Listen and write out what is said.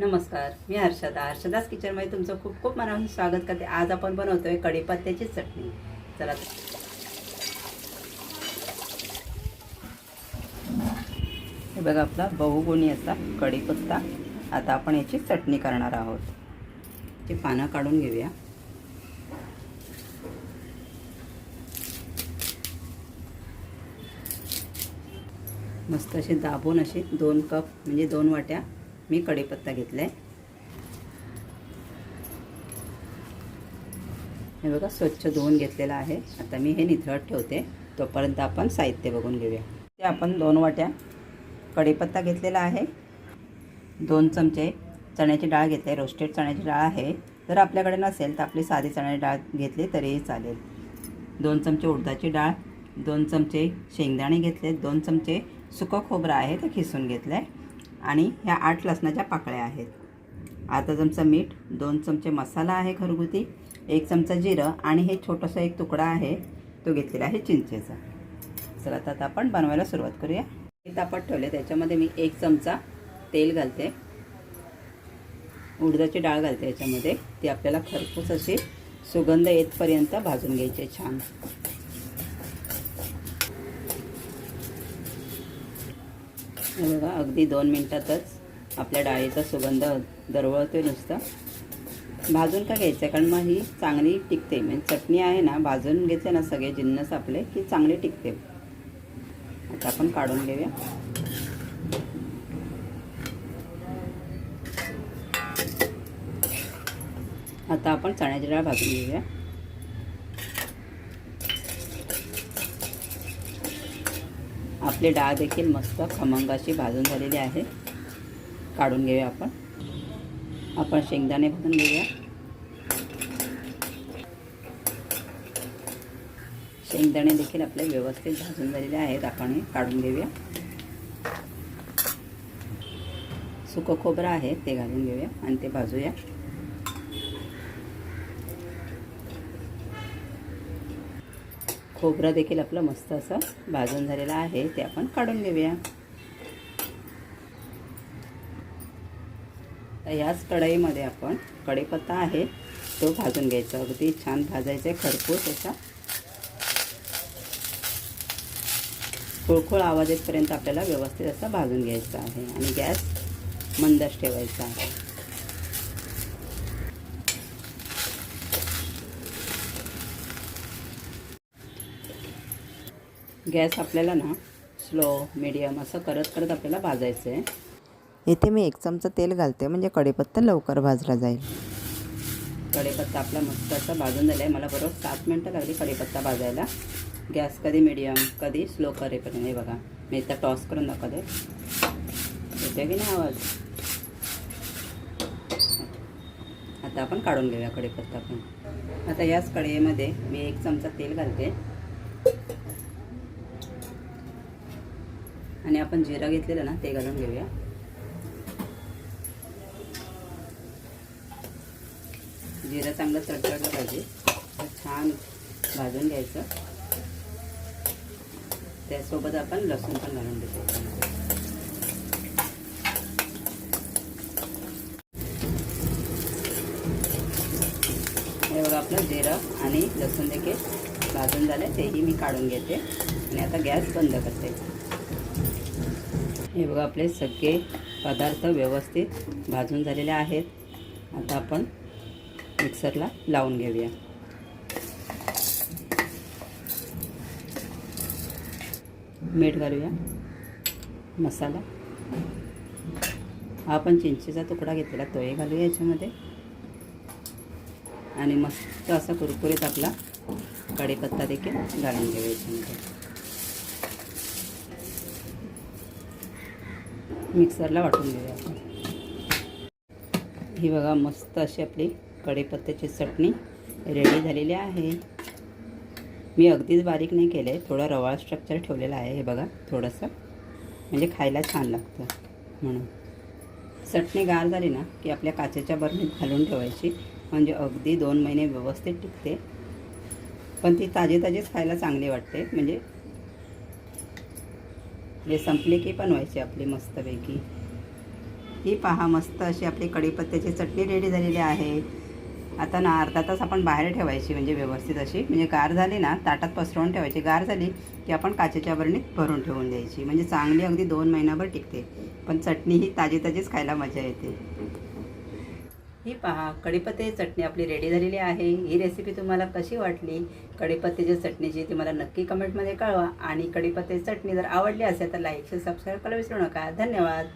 नमस्कार मी हर्षदा. हर्षदास किचनमध्ये तुमचं खूप खूप मनापासून स्वागत करते. आज आपण बनवतोय कढीपत्त्याची चटणी. चला हे बघा आपला बहुगुणी असा कढीपत्ता. आता आपण याची चटणी करणार आहोत. ते पानं काढून घेऊया. मस्त असे दाबून असे दोन कप म्हणजे दोन वाट्या मी कढीपत्ता घेतला आहे हे बघा स्वच्छ धुवून घेतलेला आहे. आता मी हे निथळत ठेवते. तोपर्यंत आपण साहित्य बघून घेऊया. ते आपण दोन वाट्या कढीपत्ता घेतलेला आहे. दोन चमचे चण्याची डाळ घेतली रोस्टेड चण्याची डाळ आहे. जर आपल्याकडे नसेल तर आपली साधी चण्याची डाळ घेतली तरीही चालेल. दोन चमचे उडदाची डाळ दोन चमचे शेंगदाणे घेतले दोन चमचे सुकं खोबरं आहे ते खिसून घेतलं आहे आणि ह्या आठ लसणाच्या पाकळ्या आहेत. अर्धा चमचा मीठ दोन चमचे मसाला आहे घरगुती एक चमचा जिरं आणि हे छोटंसं एक तुकडा आहे तो घेतलेला आहे चिंचेचा. चला तर आता आपण बनवायला सुरुवात करूया. हे तापत ठेवले त्याच्यामध्ये मी एक चमचा तेल घालते. उडदाची डाळ घालते याच्यामध्ये. ती आपल्याला खरपूस अशी सुगंध येतपर्यंत भाजून घ्यायची आहे छान. हे बघा अगदी दोन मिनटातच आपल्या डाळीचा सुगंध दरवळतो आहे नुसता. भाजून का घ्यायचं कारण मग ही चांगली टिकते. म्हणजे चटणी आहे ना भाजून घेतले ना सगळे जिन्नस आपले की चांगली टिकते. आता आपण काढून घेऊया. आता आपण चण्याची डाळ भाजून घेऊया. आपली डाळ देखील मस्त खमंगाशी भाजून झालेली आहे. काढून घेऊया आपण. आपण शेंगदाणे भाजून घेऊया. शेंगदाणे देखील आपले व्यवस्थित भाजून झालेले आहेत. आपण हे काढून घेऊया. सुकं खोबरं आहे ते घालून घेऊया आणि ते भाजूया. खोबरा देखील आपलं मस्त असं भाजून झालेलं आहे ते आपण काढून घेऊया. तर याच कढईमध्ये आपण कढीपत्ता आहे तो भाजून घ्यायचा. अगदी छान भाजायचा आहे खरपूस असा. खुळखुळ आवाज येतपर्यंत आपल्याला व्यवस्थित असा भाजून घ्यायचा आहे आणि गॅस मंदच ठेवायचा आहे. गॅस आपल्याला ना स्लो मीडियम असं करत करत आपल्याला भाजायचं आहे येथे मी एक चमचा तेल घालते म्हणजे कढीपत्ता लवकर भाजला जाईल. कढीपत्ता आपला मस्त असा भाजून झाला आहे मला बरोबर सात मिनटं लागली कढीपत्ता भाजायला. गॅस कधी मीडियम कधी स्लो करेपर्यंत. हे बघा मी इथं टॉस करून दाखवते. येते की नाही आवाज? आता आपण काढून घेऊया कढीपत्ता पण. आता याच कढईमध्ये मी एक चमचा तेल घालते. आणि आपण जिरं घेतलेलं ना ते घालून घेऊया. जिरं चांगलं तडतडलं पाहिजे. छान भाजून घ्यायचं. त्यासोबत आपण लसूण पण घालून देतो याच्यामध्ये. बघा आपलं जिरं आणि लसूण देखील भाजून झालं. तेही मी काढून घेते. आणि आता गॅस बंद करते. हे बघा आपले सगळे पदार्थ व्यवस्थित भाजून झालेले आहेत. आता आपण मिक्सरला लावून घेऊया. मीठ घालूया. मसाला. हा आपण चिंचेचा तुकडा घेतलेला तोही घालूया याच्यामध्ये. आणि मस्त असा कुरकुरीत आपला कढीपत्ता देखील घालून घेऊया याच्यामध्ये. मिक्सरला वाटून घेऊया आपण. ही बघा मस्त अशी आपली कढीपत्त्याची चटणी रेडी झालेली आहे. मी अगदीच बारीक नाही केलं आहे थोडं रवाळ स्ट्रक्चर ठेवलेलं आहे हे बघा थोडंसं. म्हणजे खायला छान लागतं म्हणून. चटणी गार झाली ना की आपल्या काचेच्या बरणीत घालून ठेवायची. म्हणजे अगदी दोन महिने व्यवस्थित टिकते. पण ती ताजी ताजीच खायला चांगली वाटते. म्हणजे हे संपले की पण व्हायची आपली मस्तपैकी. ही पहा मस्त अशी आपली कढीपत्त्याची चटणी रेडी झालेली आहे. आता ना अर्धा तास आपण बाहेर ठेवायची म्हणजे व्यवस्थित अशी. म्हणजे गार झाली ना ताटात पसरवून ठेवायची. गार झाली की आपण काचेच्या बरणीत भरून ठेवून द्यायची. म्हणजे चांगली अगदी दोन महिनाभर टिकते. पण चटणी ही ताजी ताजीच खायला मजा येते. ही पहा कढीपत्त्याची चटणी आपली रेडी झालेली आहे. ही रेसिपी तुम्हाला कशी वाटली? कढीपत्त्याच्या चटणीची ती मला नक्की कमेंटमध्ये कळवा. आणि कढीपत्त्याची चटणी जर आवडली असेल तर लाईक शेअर सबस्क्राईब करायला विसरू नका. धन्यवाद.